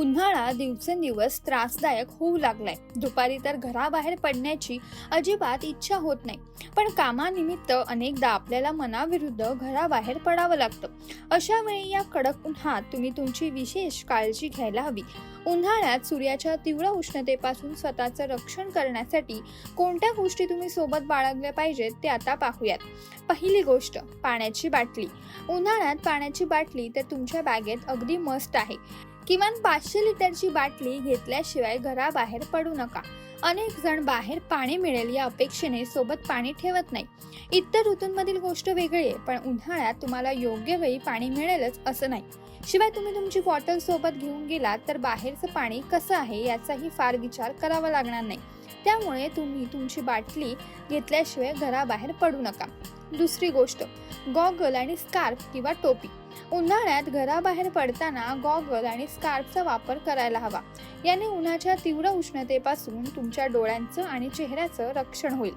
उन्हाळा दिवसेंदिवस त्रासदायक होऊ लागलाय. दुपारी तर घराबाहेर पडण्याची अजिबात इच्छा होत नाही. पण कामानिमित्त अनेकदा आपल्याला मनाविरुद्ध घराबाहेर पडावं लागतं. अशा वेळी या कडक उन्हात तुम्ही तुमची विशेष काळजी घ्यायला हवी. उन्हाळ्यात सूर्याच्या तीव्र उष्णतेपासून स्वतःचं रक्षण करण्यासाठी कोणत्या गोष्टी तुम्ही सोबत बाळगल्या पाहिजेत ते आता पाहूयात. पहिली गोष्ट पाण्याची बाटली. उन्हाळ्यात पाण्याची बाटली तर तुमच्या बॅगेत अगदी मस्त आहे. किमान पाचशे लिटरची बाटली घेतल्याशिवाय घराबाहेर पडू नका. अनेक जण बाहेर पाणी मिळेल या अपेक्षेने सोबत पाणी ठेवत नाही. इतर ऋतूंमधील गोष्ट वेगळी आहे पण उन्हाळ्यात तुम्हाला योग्य वेळी पाणी मिळेलच असं नाही. शिवाय तुम्ही तुमची बॉटल सोबत घेऊन गेलात तर बाहेरचं पाणी कसं आहे याचाही फार विचार करावा लागणार नाही. त्यामुळे तुम्ही तुमची बाटली घेतल्याशिवाय घराबाहेर पडू नका. दुसरी गोष्ट गॉगल आणि स्कार्फ किंवा टोपी. उन्हाळ्यात घराबाहेर पडताना गॉगल आणि स्कार्फचा वापर करायला हवा. याने उन्हाच्या तीव्र उष्णतेपासून तुमच्या डोळ्यांचं आणि चेहऱ्याचं रक्षण होईल.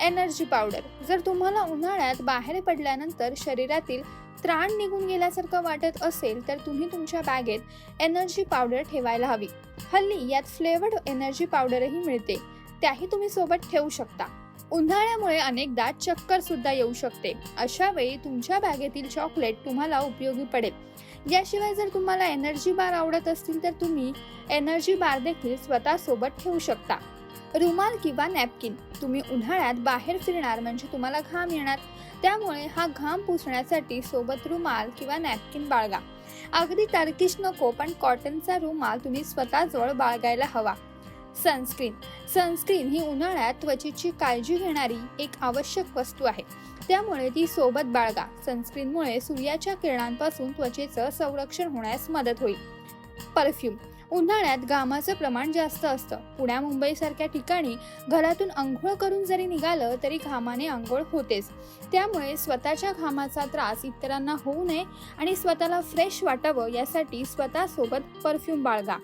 Energy powder. जर तुम्हाला उन्हाळ्यात बाहेर पडल्यानंतर शरीरातील त्राण निघून गेल्यासारखं वाटत असेल तर तुम्ही तुमच्या बॅगेत एनर्जी पावडर ठेवायला हवी. हल्ली यात फ्लेवर्ड एनर्जी पावडरही मिळते. त्याही तुम्ही सोबत ठेवू शकता. उन्हाळ्यामुळे अनेकदा चक्कर सुद्धा येऊ शकते. अशा वेळी तुमच्या बॅगेतील चॉकलेट तुम्हाला उपयोगी पडेल. याशिवाय जर तुम्हाला एनर्जी बार आवडत असतील तर तुम्ही एनर्जी बार देखील स्वतः सोबत ठेवू शकता. रुमाल किंवा नॅपकिन तुम्ही उन्हाळ्यात बाहेर फिरणार म्हणजे तुम्हाला घाम येणार. त्यामुळे हा घाम पुसण्यासाठी सोबत रुमाल किंवा नॅपकिन बाळगा. अगदी टर्किश नको पण कॉटनचा रुमाल तुम्ही स्वतःजवळ बाळगायला हवा. सनस्क्रीन. सनस्क्रीन ही उन्हाळ्यात त्वचेची काळजी घेणारी एक आवश्यक वस्तू आहे. त्यामुळे ती सोबत बाळगा. सनस्क्रीनमुळे सूर्याच्या किरणांपासून त्वचेचं संरक्षण होण्यास मदत होईल. परफ्यूम. उन्हाळ्यात घामाचं प्रमाण जास्त असतं. पुण्या मुंबईसारख्या ठिकाणी घरातून आंघोळ करून जरी निघालं तरी घामाने आंघोळ होतेच. त्यामुळे स्वतःच्या घामाचा त्रास इतरांना होऊ नये आणि स्वतःला फ्रेश वाटावं यासाठी स्वतःसोबत परफ्यूम बाळगा.